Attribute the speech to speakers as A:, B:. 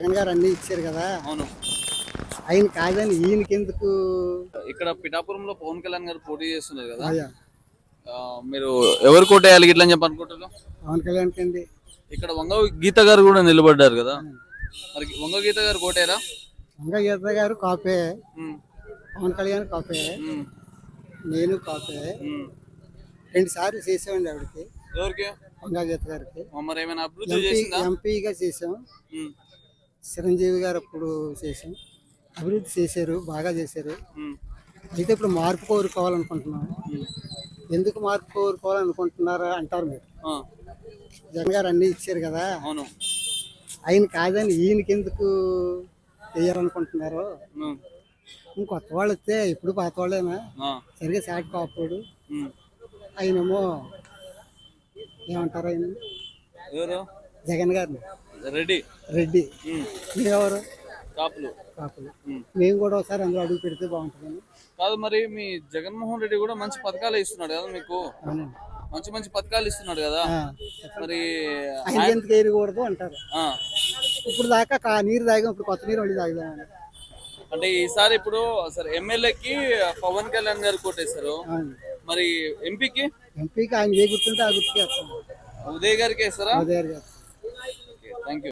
A: జగన్ గారు అన్ని ఇచ్చారు కదా.
B: అవును.
A: ఆయన కాదని ఈయనకి ఎందుకు
B: ఇక్కడ పిఠాపురంలో పవన్ కళ్యాణ్ గారు పోటీ చేస్తున్నారు కదా.
A: అయ్యా.
B: ఆ, మీరు ఎవరు కోటేయాలి ఇట్లా అని చెప్పి అనుకుంటున్నారు?
A: పవన్ కళ్యాణ్ కండి.
B: ఇక్కడ వంగ గీత గారు కూడా నిలబడ్డారు కదా. మరి వంగ గీత గారు కోటేరా
A: వంగ గీత గారు కాపే.
B: ఉమ్,
A: పవన్ కళ్యాణ్ కాపే.
B: ఉమ్,
A: నేను కాపే.
B: ఉమ్.
A: రెండు సార్లు చేసామండి ఆవిడకి.
B: ఎవరికి?
A: వంగ గీత గారికి.
B: మరి ఏమైనా అభివృద్ధి
A: ఎంపీ
B: చేసిందా
A: ఎంపీగా చేసాం.
B: ఉమ్,
A: చిరంజీవి గారు అప్పుడు చేసాం అభివృద్ధి చేశారు బాగా చేశారు. అయితే ఇప్పుడు మార్పు కోరుకోవాలనుకుంటున్నాం.
B: ఉమ్.
A: ఎందుకు మార్పు కోరుకోవాలనుకుంటున్నారా అంటారు మీరు? జగన్ గారు అన్ని ఇచ్చారు కదా.
B: అవును.
A: ఆయన కాదని ఈయనకి ఎందుకు వేయాలనుకుంటున్నారు ఇంకొత్త వాళ్ళు వస్తే ఇప్పుడు పాత వాళ్ళేనా? సరిగ్గా సాటి కాపాడు. ఆయనేమో ఏమంటారు ఆయన జగన్ గారిని.
B: రెడ్డి.
A: రెడ్డి మీరెవరు?
B: కాపులు.
A: కాపులు. మేము. కూడా ఒకసారి అందులో అడుగు పెడితే బాగుంటుందని.
B: కాదు మరి మీ జగన్మోహన్ రెడ్డి కూడా మంచి పథకాలు ఇస్తున్నాడు కదా మీకు? మంచి మంచి పథకాలు ఇస్తున్నాడు కదా? మరి
A: ఆయన ఎందుకు వేయకూడదు అంటారు. ఇప్పుడు దాకా నీరు తాగాం ఇప్పుడు కొత్త నీరు మళ్ళీ తాగుదామని
B: అంటే ఈసారి ఇప్పుడు సరే ఎమ్మెల్యేకి పవన్ కళ్యాణ్ గారు కొట్టేశారు.
A: అవును.
B: మరి ఎంపీకి?
A: ఎంపీకి ఆయన ఏ గుర్తుంటే ఆ గుర్తుకి వేస్తాం
B: ఉదయ్ గారికి వేస్తారా?
A: ఉదయ్ గారు
B: Thank you.